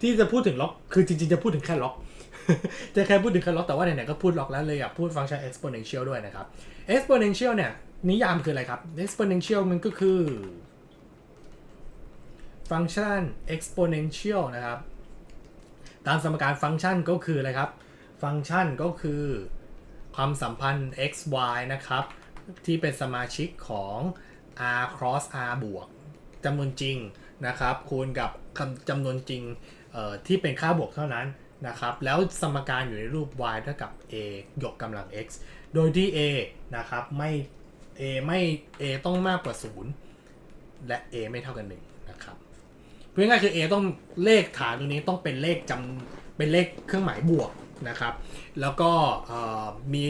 ที่จะพูดถึงล็อก คือจริงๆ จะพูดถึงแค่ล็อก จะแค่พูดถึงแค่ล็อก แต่ว่าไหนๆก็พูดล็อกแล้วเลยอยากพูดฟังก์ชัน exponential ด้วยนะครับ exponential เนี่ย นิยามคืออะไรครับ exponential มันก็คือ ฟังก์ชัน exponential นะครับ ตามสมการฟังก์ชันก็คืออะไรครับ ฟังก์ชันก็คือความสัมพันธ์ x y นะครับ ที่เป็นสมาชิกของ r cross r บวกจำนวนจริงนะครับ คูณกับจำนวนจริง ที่เป็นค่าบวกเท่านั้นนะครับ แล้วสมการอยู่ในรูป y เท่ากับ a ยกกำลัง x โดยที่ a นะครับไม่ a ไม่ a ต้องมากกว่า 0 และ a ไม่เท่ากัน1นะครับเพื่อง่ายคือ A ต้องเลขฐานตรงนี้ต้องเป็นเลขจำเป็นเลขเครื่องหมายบวกนะครับ แล้วก็มี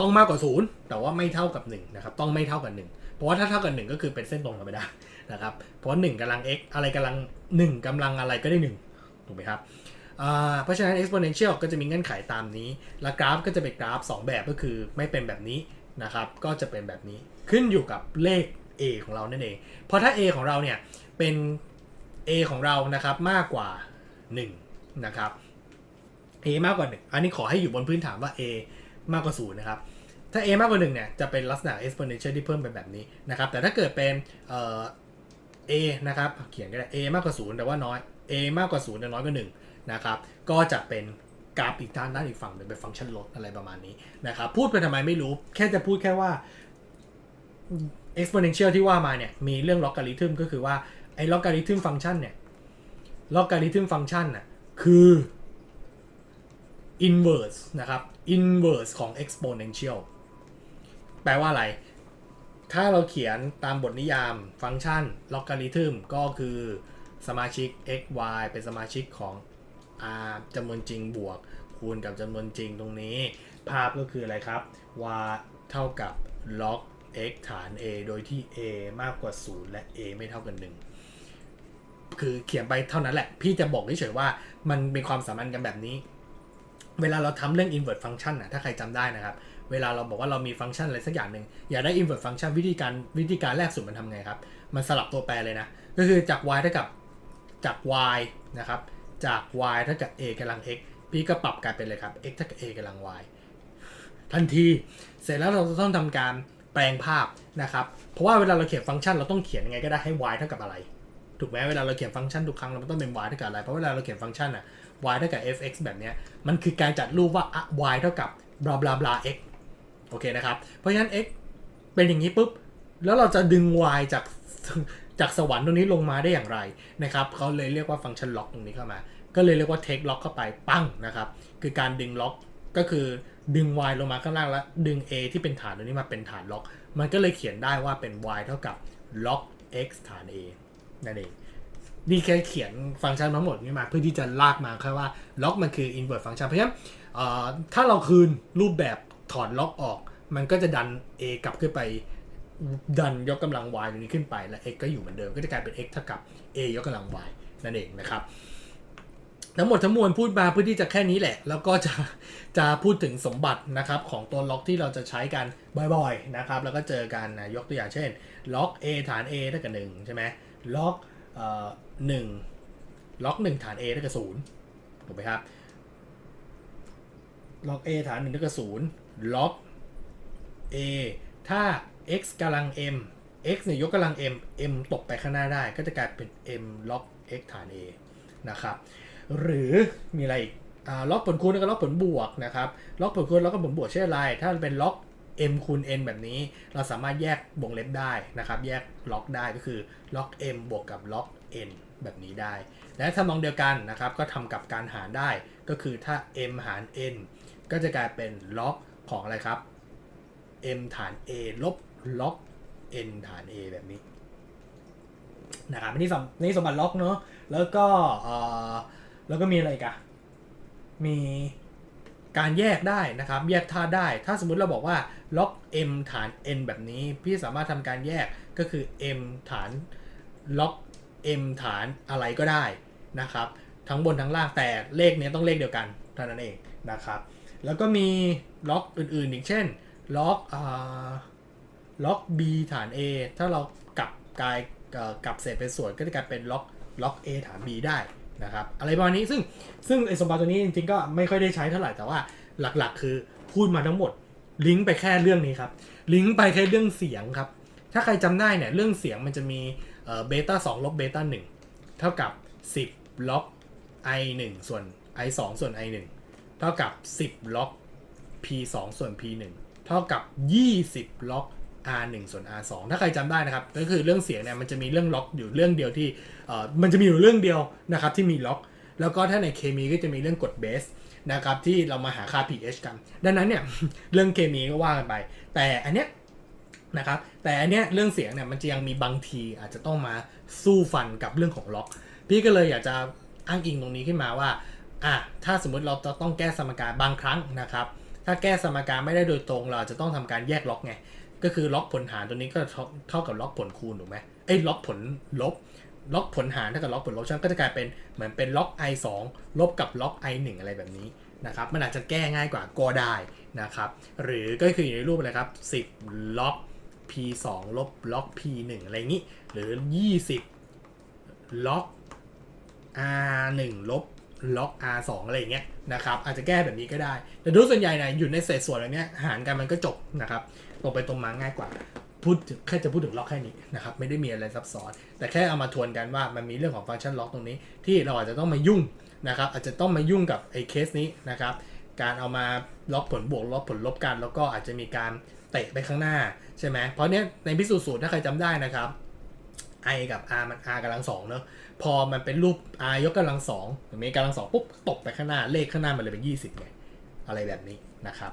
ต้องมากกว่า 0 แต่ว่าไม่เท่ากับ1นะครับต้องไม่เท่ากับ 1 เพราะว่าถ้าเท่ากับ1ก็คือเป็นเส้นตรงกันไม่ได้นะครับเพราะว่า1กำลัง x อะไรกำลัง1กำลังอะไรก็ได้1ถูกไหมครับเพราะฉะนั้น exponential ก็จะมีเงื่อนไขตามนี้ และกราฟก็จะเป็นกราฟ 2 แบบก็คือไม่เป็นแบบนี้นะครับก็จะเป็นแบบนี้ขึ้นอยู่กับเลข a ของเรานั่นเอง เพราะถ้า a ของเราเนี่ยเป็น a ของเรานะครับมากกว่า 1 นะครับ a มากกว่า 1 อันนี้ขอให้อยู่บนพื้นฐานว่า a มากกว่า0นะครับ ถ้า a มากกว่า1เนี่ยจะเป็นลักษณะ exponential ที่เพิ่มเป็นแบบนี้นะครับ แต่ถ้าเกิดเป็นเอ่อ a นะครับ เขียนก็ได้ a มากกว่า 0 แต่ว่าน้อย a มากกว่า 0 แต่น้อยกว่า1นะครับ ก็จะเป็นกราฟอีกด้านด้านอีกฝั่งหนึ่งเป็นฟังก์ชันลดอะไรประมาณนี้นะครับ พูดไปทำไมไม่รู้ แค่จะพูดแค่ว่า exponential ที่ว่ามาเนี่ย มีเรื่อง logarithm ก็คือว่าไอ้ logarithm function เนี่ย logarithm function น่ะคือ inverse นะครับ inverse ของ exponential แปลว่าอะไร ถ้าเราเขียนตามบทนิยามฟังก์ชัน logarithm ก็คือสมาชิก x y เป็นสมาชิกของ r จำนวนจริงบวก คูณกับจำนวนจริงตรงนี้ ภาพก็คืออะไรครับ y เท่ากับ log x ฐาน a โดยที่ a มากกว่า 0 และ a ไม่เท่ากัน1คือเขียนไปเท่านั้นแหละ พี่จะบอกเฉยๆว่ามันมีความสัมพันธ์กันแบบนี้ เวลาเราทำเรื่อง invert function นะถ้าใครจำได้นะครับ เวลาเราบอกว่าเรามีฟังก์ชันอะไรสักอย่างหนึ่งอยากได้ invert function วิธีการวิธีการแรกสุดมันทำไงครับ มันสลับตัวแปรเลยนะ ก็คือจาก y เท่ากับจาก y นะครับ จาก y เท่ากับ a กำลัง x พี่ก็ปรับกลายเป็นเลยครับ x เท่ากับ a กำลัง y ทันที เสร็จแล้วเราจะต้องทำการแปลงภาพนะครับ เพราะว่าเวลาเราเขียนฟังก์ชันเราต้องเขียนยังไงก็ได้ให้ y เท่ากับอะไร ถูกไหมเวลาเราเขียนฟังก์ชันทุกครั้งเราต้องเป็น y เท่ากับอะไร เพราะเวลาเราเขียนฟังก์ชันอะ y เท่ากับ fx แบบเนี้ยมันคือการจัดรูปว่า y เท่ากับ blah blah blah x โอเคนะครับ เพราะฉะนั้น x เป็นอย่างนี้ปุ๊บ แล้วเราจะดึง y จากจากสวรรค์ตรงนี้ลงมาได้อย่างไรนะครับเขาเลยเรียกว่าฟังก์ชันล็อกตรงนี้เข้ามา ก็เลยเรียกว่า take lock เข้าไปปั้งนะครับ คือการดึงล็อกก็คือดึง y ลงมาข้างล่างแล้วดึง a ที่เป็นฐานตรงนี้มาเป็นฐานล็อก มันก็เลยเขียนได้ว่าเป็น y เท่ากับ log x ฐาน a นั่นเองนี่แค่เขียนฟังก์ชันทั้งหมดนี้มาเพื่อที่จะลากมาแค่ว่าล็อกมันคือ invert function เพราะฉะนั้นถ้าเราคืนรูปแบบ ถอดล็อกออก มันก็จะดัน a กลับขึ้นไป ดันยกกำลัง y ตรงนี้ขึ้นไปและ x ก็อยู่เหมือนเดิมก็จะกลายเป็น x เท่ากับ a ยกกำลัง y นั่นเองนะครับทั้งหมดทั้งมวลพูดมาเพื่อที่จะแค่นี้แหละ แล้วก็จะจะพูดถึงสมบัตินะครับของตัวล็อกที่เราจะใช้กันบ่อยๆนะครับแล้วก็เจอกันนะยกตัวอย่างเช่นล็อก a ฐาน a เท่ากับ1ใช่ไหมล็อกเอ่อหนึ่งล็อกหนึ่งฐาน a เท่ากับศูนย์ถูกไหมครับล็อก a ฐานหนึ่งเท่ากับศูนย์ ล็อก a ถ้า x กำลัง m x เนี่ยยกกำลัง m m ตกไปข้างหน้าได้ ก็จะกลายเป็น m ล็อก x ฐาน a นะครับ หรือมีอะไรอีกล็อกผลคูณแล้วก็ล็อกผลบวกนะครับ ล็อกผลคูณแล้วก็ผลบวกเช่อะไร ถ้าเป็นล็อก m คูณ n แบบนี้ เราสามารถแยกวงเล็บได้นะครับ แยกล็อกได้ก็คือล็อก m บวกกับล็อก n แบบนี้ได้ และทำนองเดียวกันนะครับ ก็ทำกับการหารได้ ก็คือถ้า m หาร n ก็จะกลายเป็นล็อก ของอะไรครับ m ฐาน a ลบล็อก n ฐาน a แบบนี้นะครับนี่สมนี่สมบัติล็อกเนาะแล้วก็เออแล้วก็มีอะไรอีกอะมีการแยกได้นะครับ แยกธาตุได้ ถ้าสมมุติเราบอกว่าล็อก m ฐาน n แบบนี้ พี่สามารถทำการแยกก็คือ m ฐานล็อก m ฐานอะไรก็ได้นะครับ ทั้งบนทั้งล่างแต่เลขเนี้ยต้องเลขเดียวกันเท่านั้นเองนะครับ แล้วก็มีล็อกอื่นๆ อีกเช่น ล็อกอ่าล็อก b ฐาน a ถ้าเรากลับกลายกลับเศษเป็นส่วนก็จะกลายเป็นล็อกล็อก a ฐาน b ได้นะครับอะไรประมาณนี้ซึ่งซึ่งไอสมบัติตัวนี้จริงๆก็ไม่ค่อยได้ใช้เท่าไหร่แต่ว่าหลักๆ คือพูดมาทั้งหมดลิงก์ไปแค่เรื่องนี้ครับลิงก์ไปแค่เรื่องเสียงครับ ถ้าใครจำได้เนี่ยเรื่องเสียงมันจะมีเบต้าสองลบเบต้าหนึ่งเท่ากับ 10 ล็อก i 1ส่วน i 2ส่วน i 1 ท่ากับ 10 ล็อก p 2ส่วน p 1เท่ากับ 20 ล็อก r 1ส่วน r 2ถ้าใครจำได้นะครับ ก็คือเรื่องเสียงเนี่ยมันจะมีเรื่องล็อกอยู่เรื่องเดียวที่เอ่อมันจะมีอยู่เรื่องเดียวนะครับที่มีล็อก แล้วก็ถ้าในเคมีก็จะมีเรื่องกดเบสนะครับที่เรามาหาค่า pH กัน ดังนั้นเนี่ยเรื่องเคมีก็ว่ากันไป แต่อันเนี้ยนะครับแต่อันเนี้ยเรื่องเสียงเนี่ยมันจะยังมีบางทีอาจจะต้องมาสู้ฟันกับเรื่องของล็อก พี่ก็เลยอยากจะอ้างอิงตรงนี้ขึ้นมาว่า อะถ้าสมมติเราต้องแก้สมการบางครั้งนะครับ ถ้าแก้สมการไม่ได้โดยตรง เราจะต้องทำการแยกล็อกไง ก็คือล็อกผลหารตัวนี้ก็เท่ากับล็อกผลคูณถูกไหมเอ้ยล็อกผลลบ ล็อกผลหารเท่ากับล็อกผลลบฉะนันก็จะกลายเป็นเหมือนเป็นล็อก i 2ลบกับล็อก i 1อะไรแบบนี้นะครับ มันอาจจะแก้ง่ายกว่าก็ได้นะครับ หรือก็คืออยู่ในรูปอะไรครับ 10 ล็อก p 2ลบล็อก p 1อะไรอย่างนี้ หรือ 20 ล็อก r 1ลบ ล็อก r 2 อะไรอย่างเงี้ยนะครับอาจจะแก้แบบนี้ก็ได้ แต่โดยส่วนใหญ่เนี่ยอยู่ในเศษส่วนอะไรเนี้ยหารกันมันก็จบนะครับตรงไปตรงมาง่ายกว่าพูดถึงแค่จะพูดถึงล็อกแค่นี้นะครับไม่ได้มีอะไรซับซ้อน แต่แค่เอามาทวนกันว่ามันมีเรื่องของฟังก์ชันล็อกตรงนี้ ที่เราอาจจะต้องมายุ่งนะครับอาจจะต้องมายุ่งกับไอ้เคสนี้นะครับการเอามาล็อกผลบวกล็อกผลลบกัน แล้วก็อาจจะมีการเตะไปข้างหน้าใช่ไหมเพราะเนี้ยในพิสูจน์สูตรถ้าใครจำได้นะครับ i กับ r มัน r กำลังสองเนอะพอมันเป็นรูป r ยกกำลังสองหรือมีกำลังสองปุ๊บตกไปข้างหน้าเลขข้างหน้ามันเลยเป็น 20ไงอะไรแบบนี้นะครับ